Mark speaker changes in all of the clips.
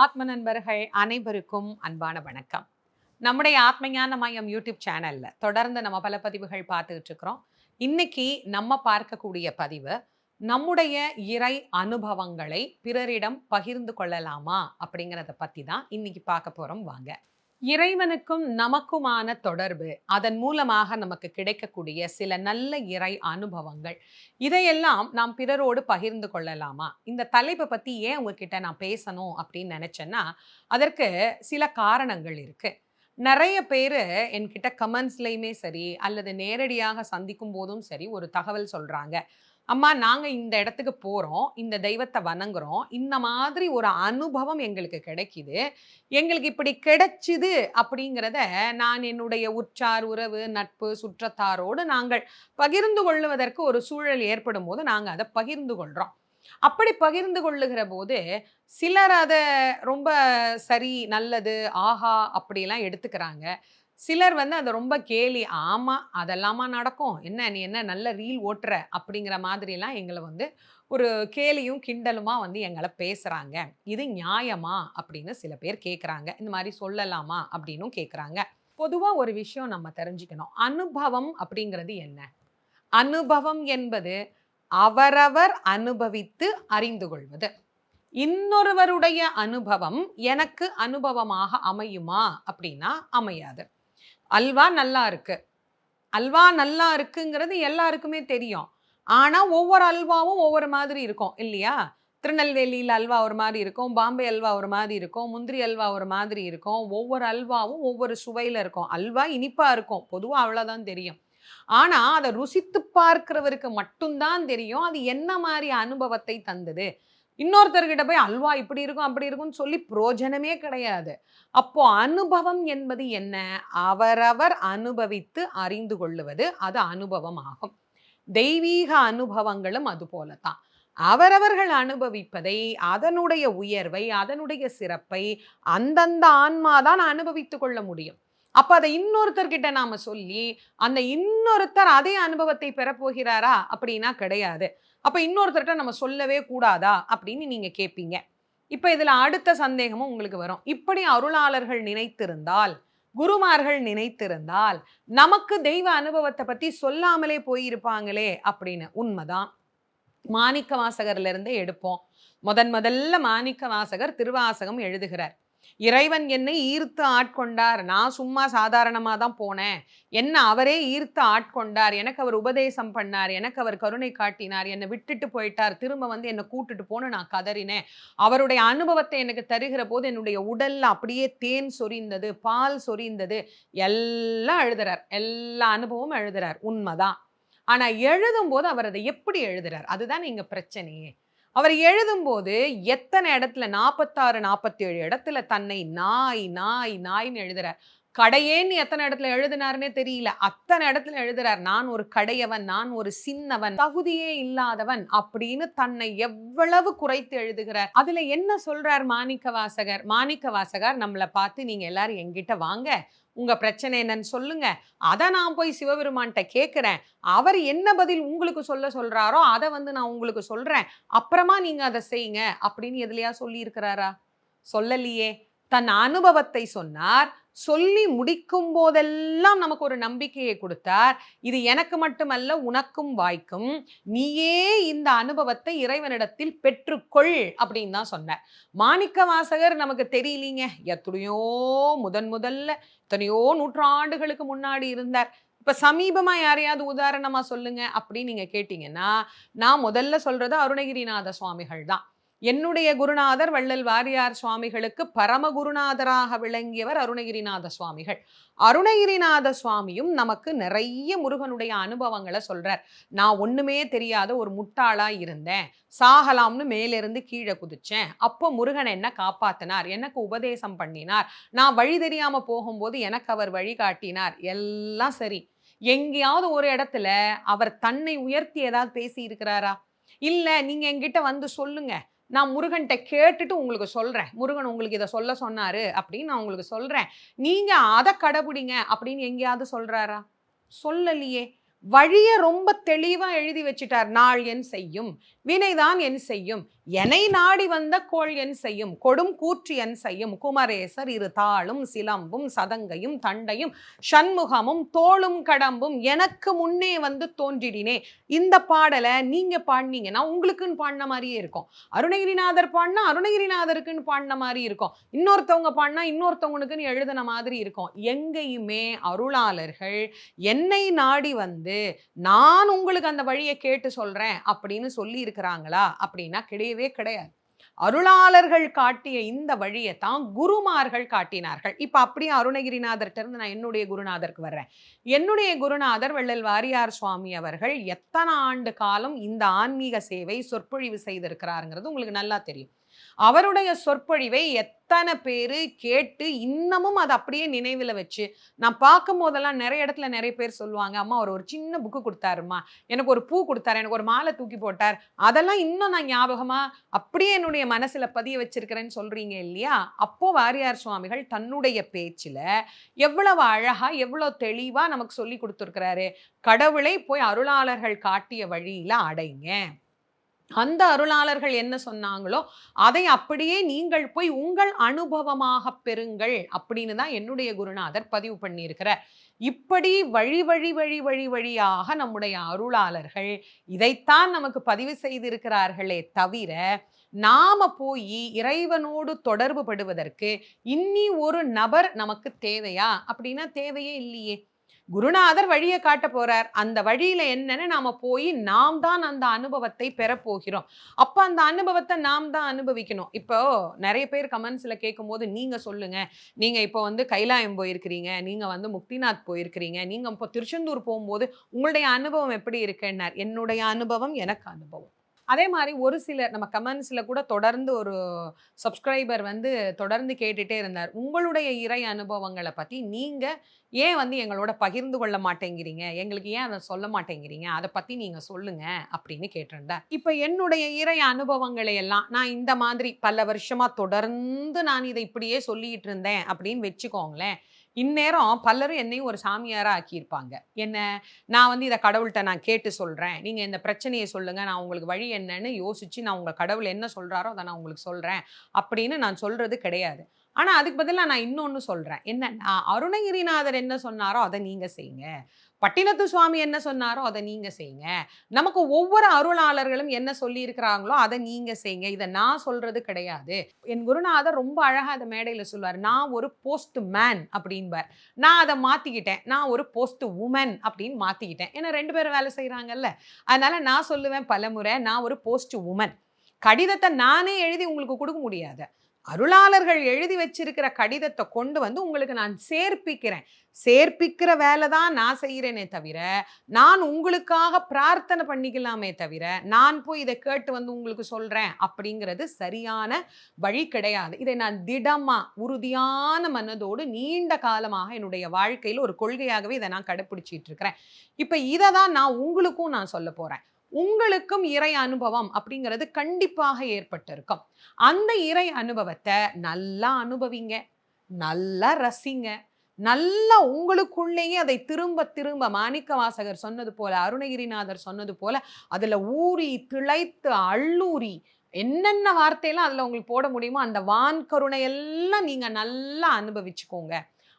Speaker 1: ஆத்ம நண்பர்கள் அனைவருக்கும் அன்பான வணக்கம். நம்முடைய ஆத்மஞான மையம் யூடியூப் சேனலில் தொடர்ந்து நம்ம பல பதிவுகள் பார்த்துக்கிட்டு இருக்கிறோம். இன்னைக்கு நம்ம பார்க்கக்கூடிய பதிவு நம்முடைய இறை அனுபவங்களை பிறரிடம் பகிர்ந்து கொள்ளலாமா? அப்படிங்கிறத பற்றி தான் இன்னைக்கு பார்க்க போகிறோம் வாங்க. இறைவனுக்கும் நமக்குமான தொடர்பு அதன் மூலமாக நமக்கு கிடைக்கக்கூடிய சில நல்ல இறை அனுபவங்கள். இதையெல்லாம் நாம் பிறரோடு பகிர்ந்து கொள்ளலாமா? இந்த தலைப்பை பத்தி ஏன் உங்ககிட்ட நான் பேசணும் அப்படின்னு நினைச்சேன்னா அதற்கு சில காரணங்கள் இருக்கு. நிறைய பேர் என்கிட்ட கமெண்ட்ஸ்லையுமே சரி அல்லது நேரடியாக சந்திக்கும் போதும் சரி ஒரு தகவல் சொல்றாங்க. அம்மா நாங்கள் இந்த இடத்துக்கு போகிறோம் இந்த தெய்வத்தை வணங்குறோம். இந்த மாதிரி ஒரு அனுபவம் எங்களுக்கு கிடைக்கிது. எங்களுக்கு இப்படி கிடைச்சிது அப்படிங்கிறத நான் என்னுடைய உற்றார் உறவு நட்பு சுற்றத்தாரோடு நாங்கள் பகிர்ந்து கொள்ளுவதற்கு ஒரு சூழல் ஏற்படும் போது நாங்கள் அதை பகிர்ந்து கொள்கிறோம் அப்படி பகிர்ந்து கொள்ளுகிற போது சிலர் அதை ரொம்ப சரி நல்லது ஆஹா அப்படிலாம் எடுத்துக்கிறாங்க. சிலர் வந்து அதை ரொம்ப கேலி ஆமாம் அதெல்லாமா நடக்கும். என்ன நீ என்ன நல்ல ரீல் ஓட்டுற? அப்படிங்கிற மாதிரிலாம் எங்களை வந்து ஒரு கேலியும் கிண்டலுமா வந்து எங்களை பேசுகிறாங்க இது நியாயமா? அப்படின்னு சில பேர் கேட்குறாங்க இந்த மாதிரி சொல்லலாமா? அப்படின்னும் கேட்குறாங்க பொதுவாக ஒரு விஷயம் நம்ம தெரிஞ்சுக்கணும். அனுபவம் அப்படிங்கிறது என்ன? அனுபவம் என்பது அவரவர் அனுபவித்து அறிந்து கொள்வது. இன்னொருவருடைய அனுபவம் எனக்கு அனுபவமாக அமையுமா அப்படின்னா அமையாது. அல்வா நல்லா இருக்கு. அல்வா நல்லா இருக்குங்கிறது எல்லாருக்குமே தெரியும். ஆனால் ஒவ்வொரு அல்வாவும் ஒவ்வொரு மாதிரி இருக்கும் இல்லையா? திருநெல்வேலியில் அல்வா ஒரு மாதிரி இருக்கும் பாம்பே அல்வா ஒரு மாதிரி இருக்கும் முந்திரி அல்வா ஒரு மாதிரி இருக்கும். ஒவ்வொரு அல்வாவும் ஒவ்வொரு சுவையில் இருக்கும். அல்வா இனிப்பாக இருக்கும். பொதுவாக அவ்வளோதான் தெரியும். ஆனா அதை ருசித்து பார்க்கிறவருக்கு மட்டும்தான் தெரியும். அது என்ன மாதிரி அனுபவத்தை தந்தது? இன்னொருத்தர்கிட்ட போய் அல்வா இப்படி இருக்கும் அப்படி இருக்கும்னு சொல்லி புரோஜனமே கிடையாது. அப்போ அனுபவம் என்பது என்ன? அவரவர் அனுபவித்து அறிந்து கொள்ளுவது அது அனுபவம் ஆகும். தெய்வீக அனுபவங்களும் அது போலத்தான் அவரவர்கள் அனுபவிப்பதை அதனுடைய உயர்வை அதனுடைய சிறப்பை அந்தந்த ஆன்மாதான் அனுபவித்து கொள்ள முடியும். அப்போ அதை இன்னொருத்தர்கிட்ட நாம் சொல்லி அந்த இன்னொருத்தர் அதே அனுபவத்தை பெறப்போகிறாரா? அப்படின்னா கிடையாது. அப்போ இன்னொருத்தர்கிட்ட நம்ம சொல்லவே கூடாதா? அப்படின்னு நீங்கள் கேட்பீங்க இப்போ இதில் அடுத்த சந்தேகமும் உங்களுக்கு வரும். இப்படி அருளாளர்கள் நினைத்திருந்தால் குருமார்கள் நினைத்திருந்தால் நமக்கு தெய்வ அனுபவத்தை பற்றி சொல்லாமலே போயிருப்பாங்களே அப்படின்னு உண்மைதான். மாணிக்க வாசகர்லேருந்தே எடுப்போம். முதன் முதல்ல மாணிக்க வாசகர் திருவாசகம் எழுதுகிறார். இறைவன் என்னை ஈர்த்து ஆட்கொண்டார். நான் சும்மா சாதாரணமாக தான் போனேன். என்ன அவரே ஈர்த்து ஆட்கொண்டார். எனக்கு அவர் உபதேசம் பண்ணார். எனக்கு அவர் கருணை காட்டினார். என்னை விட்டுட்டு போயிட்டார். திரும்ப வந்து என்னை கூட்டுட்டு போன நான் கதறினேன். அவருடைய அனுபவத்தை எனக்கு தருகிற போது என்னுடைய உடல்ல அப்படியே தேன் சொரிந்தது பால் சொரிந்தது. எல்லாம் எழுதுறார் எல்லா அனுபவமும் எழுதுறார் உண்மைதான். ஆனா எழுதும் போது அவர் அதை எப்படி எழுதுறார்? அதுதான் இங்கே பிரச்சனையே. அவர் எழுதும்போது எத்தனை இடத்துல நாற்பத்தாறு நாற்பத்தேழு இடத்துல தன்னை நாய் நாய் நாய்ன்னு எழுதுறார். கடையேன்னு எத்தனை இடத்துல எழுதினாருன்னே தெரியல. அத்தனை இடத்துல எழுதுறார். நான் ஒரு கடையவன் நான் ஒரு சின்னவன் தகுதியே இல்லாதவன் அப்படின்னு தன்னை எவ்வளவு குறைத்து எழுதுகிறார். அதுல என்ன சொல்றார் மாணிக்க வாசகர்? மாணிக்க வாசகர் நம்மளை பார்த்து நீங்க எல்லாரும் எங்கிட்ட வாங்க. உங்க பிரச்சனை என்னன்னு சொல்லுங்க. அதை நான் போய் சிவபெருமான்கிட்ட கேட்குறேன். அவர் என்ன பதில் உங்களுக்கு சொல்ல சொல்றாரோ அதை வந்து நான் உங்களுக்கு சொல்றேன். அப்புறமா நீங்க அதை செய்யுங்க அப்படின்னு எதுலையா சொல்லி இருக்கிறாரா சொல்லலையே. தன் அனுபவத்தை சொன்னார். சொல்லி முடிக்கும் போதெல்லாம் நமக்கு ஒரு நம்பிக்கையை கொடுத்தார். இது எனக்கு மட்டுமல்ல உனக்கும் வாய்க்கும். நீயே இந்த அனுபவத்தை இறைவனிடத்தில் பெற்றுக்கொள் அப்படின்னு தான் சொன்னார். மாணிக்க வாசகர் நமக்கு தெரியலீங்க. எத்தனையோ முதன் முதல்ல எத்தனையோ நூற்றாண்டுகளுக்கு முன்னாடி இருந்தார். இப்போ சமீபமாக யாரையாவது உதாரணமாக சொல்லுங்க அப்படின்னு நீங்கள் கேட்டிங்கன்னா நான் முதல்ல சொல்கிறது அருணகிரிநாத சுவாமிகள் தான். என்னுடைய குருநாதர் வள்ளல் வாரியார் சுவாமிகளுக்கு பரம குருநாதராக விளங்கியவர் அருணகிரிநாத சுவாமிகள். அருணகிரிநாத சுவாமியும் நமக்கு நிறைய முருகனுடைய அனுபவங்களை சொல்றார். நான் ஒண்ணுமே தெரியாத ஒரு முட்டாளா இருந்தேன். சாகலாம்னு மேலிருந்து கீழே குதிச்சேன். அப்போ முருகன் என்ன காப்பாத்தினார். எனக்கு உபதேசம் பண்ணினார். நான் வழி தெரியாம போகும்போது எனக்கு அவர் வழிகாட்டினார் எல்லாம் சரி. எங்கேயாவது ஒரு இடத்துல அவர் தன்னை உயர்த்தி ஏதாவது பேசி இருக்கிறாரா இல்லை நீங்கள் என்கிட்ட வந்து சொல்லுங்கள் நான் முருகன்கிட்ட கேட்டுட்டு உங்களுக்கு சொல்றேன். முருகன் உங்களுக்கு இதை சொல்ல சொன்னார் அப்படின்னு நான் உங்களுக்கு சொல்றேன். நீங்க அதை கடைபிடிங்க அப்படின்னு எங்கேயாவது சொல்றாரா? சொல்லலையே. வழிய ரொம்ப தெளிவா எழுதி வச்சிட்டார். நாள் என் செய்யும். வினைதான் என் செய்யும். எனை நாடி வந்த கோள் என் செய்யும். கொடும் கூற்று என் செய்யும். குமரேசர் இரு தாளும் சிலம்பும் சதங்கையும் தண்டையும் சண்முகமும் தோளும் கடம்பும் எனக்கு முன்னே வந்து தோன்றிடினே. இந்த பாடலை நீங்க பாடினீங்கன்னா உங்களுக்குன்னு பாடின மாதிரியே இருக்கும். அருணகிரிநாதர் பாடினா அருணகிரிநாதருக்குன்னு பாடின மாதிரி இருக்கும். இன்னொருத்தவங்க பாடினா இன்னொருத்தவங்களுக்குன்னு எழுதின மாதிரி இருக்கும். எங்கேயுமே அருளாளர்கள் என்னை நாடி வந்து நான் உங்களுக்கு அந்த வழியை கேட்டு சொல்றேன் அப்படின்னு சொல்லி இருக்கிறாங்களா அப்படின்னா கிடையவே கிடையாது. அருளாளர்கள் காட்டிய இந்த வழியை தான் குருமார்கள் காட்டினார்கள். இப்ப அப்படியே அருணகிரிநாதர்கிட்ட இருந்து நான் என்னுடைய குருநாதருக்கு வர்றேன். என்னுடைய குருநாதர் வள்ளல் வாரியார் சுவாமி அவர்கள் எத்தனை ஆண்டு காலம் இந்த ஆன்மீக சேவை சொற்பொழிவு செய்திருக்கிறாருங்கிறது உங்களுக்கு நல்லா தெரியும். அவருடைய சொற்பொழிவை எத்தனை பேர் கேட்டு இன்னமும் அதை அப்படியே நினைவில் வச்சு நான் பார்க்கும் போதெல்லாம் நிறைய இடத்துல நிறைய பேர் சொல்லுவாங்க அம்மா அவர் ஒரு சின்ன புக்கு கொடுத்தாருமா எனக்கு ஒரு பூ கொடுத்தாரு எனக்கு ஒரு மாலை தூக்கி போட்டார். அதெல்லாம் இன்னும் நான் ஞாபகமா அப்படியே என்னுடைய மனசுல பதிய வச்சிருக்கிறேன்னு சொல்றீங்க இல்லையா? அப்போ வாரியார் சுவாமிகள் தன்னுடைய பேச்சுல எவ்வளவு அழகா எவ்வளவு தெளிவா நமக்கு சொல்லி கொடுத்துருக்கிறாரு. கடவுளை போய் அருளாளர்கள் காட்டிய வழியில் அடைங்க. அந்த அருளாளர்கள் என்ன சொன்னாங்களோ அதை அப்படியே நீங்கள் போய் உங்கள் அனுபவமாக பெறுங்கள் அப்படின்னு தான் என்னுடைய குருநாதர் பதிவு பண்ணியிருக்கிறார். இப்படி வழி வழி வழி வழி வழியாக நம்முடைய அருளாளர்கள் இதைத்தான் நமக்கு பதிவு செய்திருக்கிறார்களே தவிர நாம போய் இறைவனோடு தொடர்பு படுவதற்கு இன்னி ஒரு நபர் நமக்கு தேவையா? அப்படின்னா தேவையே இல்லையே. குருநாதர் வழியை காட்ட போறார். அந்த வழியில என்னன்னு நாம போய் நாம் தான் அந்த அனுபவத்தை பெறப்போகிறோம் அப்ப அந்த அனுபவத்தை நாம் தான் அனுபவிக்கணும். இப்போ நிறைய பேர் கமெண்ட்ஸ்ல கேட்கும் போது நீங்க சொல்லுங்க. நீங்க இப்போ வந்து கைலாயம் போயிருக்கிறீங்க. நீங்க வந்து முக்திநாத் போயிருக்கிறீங்க. நீங்க இப்போ திருச்செந்தூர் போகும்போது உங்களுடைய அனுபவம் எப்படி இருக்குன்னார்? என்னுடைய அனுபவம் எனக்கு அனுபவம். அதே மாதிரி ஒரு சிலர் நம்ம கமெண்ட்ஸில் கூட தொடர்ந்து ஒரு சப்ஸ்கிரைபர் வந்து தொடர்ந்து கேட்டுட்டே இருந்தார். உங்களுடைய இறை அனுபவங்களை பற்றி நீங்கள் ஏன் வந்து எங்களோட பகிர்ந்து கொள்ள மாட்டேங்கிறீங்க? எங்களுக்கு ஏன் அதை சொல்ல மாட்டேங்கிறீங்க? அதை பற்றி நீங்கள் சொல்லுங்க அப்படின்னு கேட்டிருந்தார். இப்போ என்னுடைய இறை அனுபவங்களை எல்லாம் நான் இந்த மாதிரி பல வருஷமாக தொடர்ந்து நான் இதை இப்படியே சொல்லிகிட்டு இருந்தேன் அப்படின்னு வச்சுக்கோங்களேன். இந்நேரம் பலரும் என்னையும் ஒரு சாமியாராக ஆக்கியிருப்பாங்க. என்ன? நான் வந்து இதை கடவுள்கிட்ட நான் கேட்டு சொல்கிறேன் நீங்கள் இந்த பிரச்சனையை சொல்லுங்கள் நான் உங்களுக்கு வழி என்னன்னு யோசித்து நான் உங்கள் கடவுள் என்ன சொல்கிறாரோ அதை நான் உங்களுக்கு சொல்கிறேன் அப்படின்னு நான் சொல்கிறது கிடையாது. ஆனால் அதுக்கு பதிலாக நான் இன்னொன்று சொல்கிறேன் என்ன அருணகிரிநாதர் என்ன சொன்னாரோ அதை நீங்கள் செய்யுங்க. பட்டினத்து சுவாமி என்ன சொன்னாரோ அதை நீங்கள் செய்யுங்க நமக்கு ஒவ்வொரு அருளாளர்களும் என்ன சொல்லியிருக்கிறாங்களோ அதை நீங்கள் செய்யுங்க இதை நான் சொல்கிறது கிடையாது. என் குருநாதர் ரொம்ப அழகாக அதை மேடையில் சொல்லுவார். நான் ஒரு போஸ்ட் மேன் அப்படின்பார். நான் அதை மாற்றிக்கிட்டேன் நான் ஒரு போஸ்ட் உமன் அப்படின்னு மாற்றிக்கிட்டேன் ஏன்னா ரெண்டு பேரும் வேலை செய்கிறாங்கல்ல அதனால் நான் சொல்லுவேன் பலமுறை நான் ஒரு போஸ்ட் உமன் கடிதத்தை நானே எழுதி உங்களுக்கு கொடுக்க முடியாது. அருளாளர்கள் எழுதி வச்சிருக்கிற கடிதத்தை கொண்டு வந்து உங்களுக்கு நான் சேர்ப்பிக்கிறேன். சேர்ப்பிக்கிற வேலை தான் நான் செய்கிறேனே தவிர நான் உங்களுக்காக பிரார்த்தனை பண்ணிக்கலாமே தவிர நான் போய் இதை கேட்டு வந்து உங்களுக்கு சொல்கிறேன் அப்படிங்கிறது சரியான வழி கிடையாது. இதை நான் திடமாக உறுதியான மனதோடு நீண்ட காலமாக என்னுடைய வாழ்க்கையில் ஒரு கொள்கையாகவே இதை நான் கடைப்பிடிச்சிட்டு இருக்கிறேன். இப்போ இதை தான் நான் உங்களுக்கும் நான் சொல்ல போகிறேன் உங்களுக்கும் இறை அனுபவம் அப்படிங்கிறது கண்டிப்பாக ஏற்பட்டிருக்கும். அந்த இறை அனுபவத்தை நல்லா அனுபவிங்க நல்லா ரசிங்க நல்லா உங்களுக்குள்ளேயே அதை திரும்ப திரும்ப மாணிக்க வாசகர் சொன்னது போல அருணகிரிநாதர் சொன்னது போல அதில் ஊறி திளைத்து அள்ளூரி என்னென்ன வார்த்தையெல்லாம் அதில் உங்களுக்கு போட முடியுமோ அந்த வான் கருணையெல்லாம் நீங்கள் நல்லா அனுபவிச்சுக்கோங்க.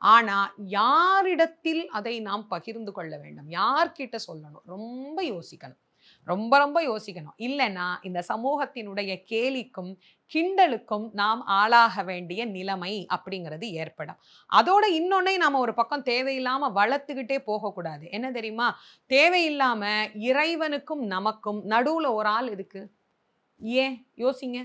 Speaker 1: ஆனால் யாரிடத்தில் அதை நாம் பகிர்ந்து கொள்ள வேண்டும்? யார்கிட்ட சொல்லணும்? ரொம்ப யோசிக்கணும். ரொம்ப ரொம்ப யோசிக்கணும். இல்லைன்னா இந்த சமூகத்தினுடைய கேலிக்கும் கிண்டலுக்கும் நாம் ஆளாக வேண்டிய நிலைமை அப்படிங்கிறது ஏற்படும். அதோட இன்னொன்னே நாம் ஒரு பக்கம் தேவையில்லாமல் வளர்த்துக்கிட்டே போகக்கூடாது. என்ன தெரியுமா? தேவையில்லாமல் இறைவனுக்கும் நமக்கும் நடுவில் ஒரு ஆள் இருக்கு ஏன்? யோசிங்க.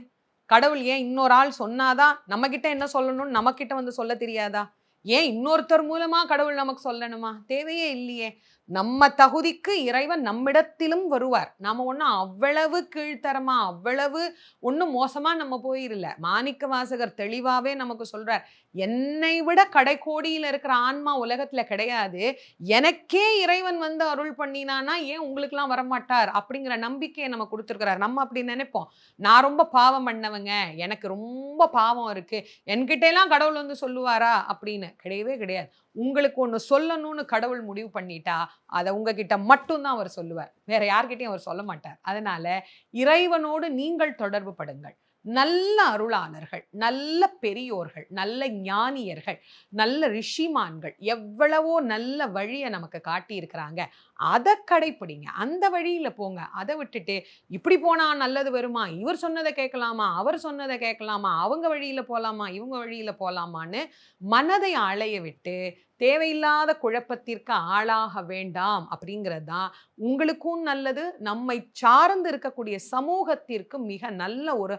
Speaker 1: கடவுள் ஏன் இன்னொரு ஆள் சொன்னாதான் நம்மக்கிட்ட என்ன சொல்லணும்னு நம்மக்கிட்ட வந்து சொல்ல தெரியாதா? ஏன் இன்னொருத்தர் மூலமா கடவுள் நமக்கு சொல்லணுமா? தேவையே இல்லையே. நம்ம தகுதிக்கு இறைவன் நம்மிடத்திலும் வருவார். நாம ஒன்றும் அவ்வளவு கீழ்த்தரமா அவ்வளவு ஒன்றும் மோசமா நம்ம போயிடல மாணிக்க வாசகர் தெளிவாவே நமக்கு சொல்றார் என்னை விட கடைக்கோடியில் இருக்கிற ஆன்மா உலகத்துல கிடையாது. எனக்கே இறைவன் வந்து அருள் பண்ணினானா ஏன் உங்களுக்குலாம் வரமாட்டார்? அப்படிங்கிற நம்பிக்கையை நம்ம கொடுத்துருக்கிறார். நம்ம அப்படி நினைப்போம். நான் ரொம்ப பாவம் பண்ணவங்க. எனக்கு ரொம்ப பாவம் இருக்கு. என்கிட்ட எல்லாம் கடவுள் வந்து சொல்லுவாரா? அப்படின்னு. கிடையவே கிடையாது. உங்களுக்கு ஒன்று சொல்லணும்னு கடவுள் முடிவு பண்ணிட்டா அதை உங்ககிட்ட மட்டும்தான் அவர் சொல்லுவார். வேற யார்கிட்டையும் அவர் சொல்ல மாட்டார். அதனால இறைவனோடு நீங்கள் தொடர்பு படுங்கள். நல்ல அருளாளர்கள் நல்ல பெரியோர்கள் நல்ல ஞானியர்கள் நல்ல ரிஷிமான்கள் எவ்வளவோ நல்ல வழியை நமக்கு காட்டியிருக்கிறாங்க. அதை கடைப்பிடிங்க. அந்த வழியில போங்க. அதை விட்டுட்டு இப்படி போனா நல்லது வருமா? இவர் சொன்னதை கேட்கலாமா? அவர் சொன்னதை கேட்கலாமா? அவங்க வழியில போகலாமா இவங்க வழியில போகலாமான்னு மனதை அலைய விட்டு தேவையில்லாத குழப்பத்திற்கு ஆளாக வேண்டாம் அப்படிங்கிறது தான் உங்களுக்கும் நல்லது நம்மை சார்ந்து இருக்கக்கூடிய சமூகத்திற்கு மிக நல்ல ஒரு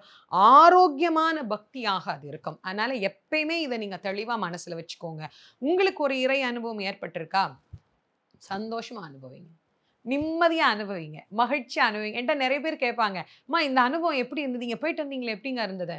Speaker 1: ஆரோக்கியமான பக்தியாக அது இருக்கும். அதனால எப்பயுமே இதை நீங்க தெளிவா மனசுல வச்சுக்கோங்க. உங்களுக்கு ஒரு இறை அனுபவம் ஏற்பட்டிருக்கா? சந்தோஷமா அனுபவிங்க. நிம்மதியா அனுபவிங்க. மகிழ்ச்சியாக அனுபவிங்க. என்கிட்ட நிறைய பேர் கேட்பாங்க அம்மா இந்த அனுபவம் எப்படி இருந்தது? நீங்க போயிட்டு வந்தீங்களே எப்படிங்க இருந்தது?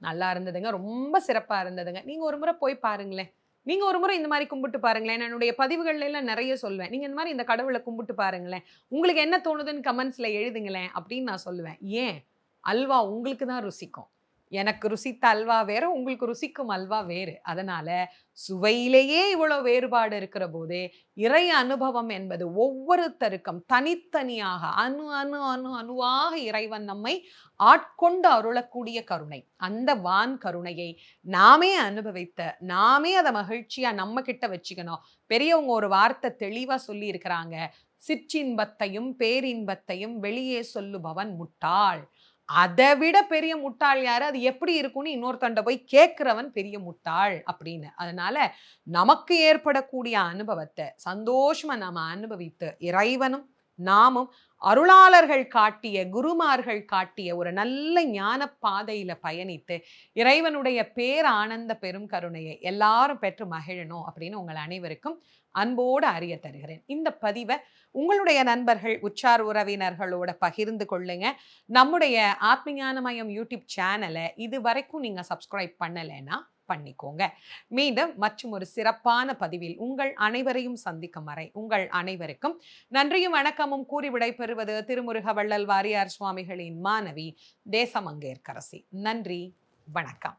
Speaker 1: நல்லா இருந்ததுங்க. ரொம்ப சிறப்பாக இருந்ததுங்க. நீங்க ஒரு முறை போய் பாருங்களேன். நீங்க ஒரு முறை இந்த மாதிரி கும்பிட்டு பாருங்களேன். என்னுடைய பதிவுகள்ல எல்லாம் நிறைய சொல்வேன். நீங்க இந்த மாதிரி இந்த கடவுளை கும்பிட்டு பாருங்களேன். உங்களுக்கு என்ன தோணுதுன்னு கமெண்ட்ஸ்ல எழுதுங்களேன் அப்படின்னு நான் சொல்லுவேன். ஏன்? அல்வா உங்களுக்கு தான் ருசிக்கும். எனக்கு ருசித்த அல்வா வேற உங்களுக்கு ருசிக்கும் அல்வா வேறு. அதனால சுவையிலேயே இவ்வளோ வேறுபாடு இருக்கிற போதே இறை அனுபவம் என்பது ஒவ்வொருத்தருக்கும் தனித்தனியாக அணு அணு அணு அணுவாக இறைவன் நம்மை ஆட்கொண்டு அருளக்கூடிய கருணை. அந்த வான் கருணையை நாமே அனுபவித்த நாமே அதை மகிழ்ச்சியாக நம்ம கிட்ட வச்சுக்கணும். பெரியவங்க ஒரு வார்த்தை தெளிவாக சொல்லி இருக்கிறாங்க சிற்றின்பத்தையும் பேரின்பத்தையும் வெளியே சொல்லுபவன் முட்டாள். அதை விட பெரிய முட்டாள் யாரு? அது எப்படி இருக்கும்னு இன்னொருத்தண்ட போய் கேட்கிறவன் பெரிய முட்டாள் அப்படின்னு. அதனால நமக்கு ஏற்படக்கூடிய அனுபவத்தை சந்தோஷமா நாம அனுபவித்து இறைவனும் நாமும் அருளாளர்கள் காட்டிய குருமார்கள் காட்டிய ஒரு நல்ல ஞான பாதையில பயணித்து இறைவனுடைய பேர் ஆனந்த பெரும் கருணையை எல்லாரும் பெற்று மகிழணும் அப்படின்னு உங்கள் அனைவருக்கும் அன்போடு அறிய தருகிறேன். இந்த பதிவை உங்களுடைய நண்பர்கள் உச்சார் உறவினர்களோட பகிர்ந்து கொள்ளுங்க. நம்முடைய ஆத்மஞானமயம் யூடியூப் சேனலை இது வரைக்கும் நீங்கள் சப்ஸ்கிரைப் பண்ணலைன்னா பண்ணிக்கோங்க. மீண்டும் மற்றும் ஒரு சிறப்பான பதிவில் உங்கள் அனைவரையும் சந்திக்கும் வரை உங்கள் அனைவருக்கும் நன்றியும் வணக்கமும் கூறி விடைபெறுவது திருமுருக வள்ளல் வாரியார் சுவாமிகளின் மாணவி தேசமங்கேற்கரசி. நன்றி. வணக்கம்.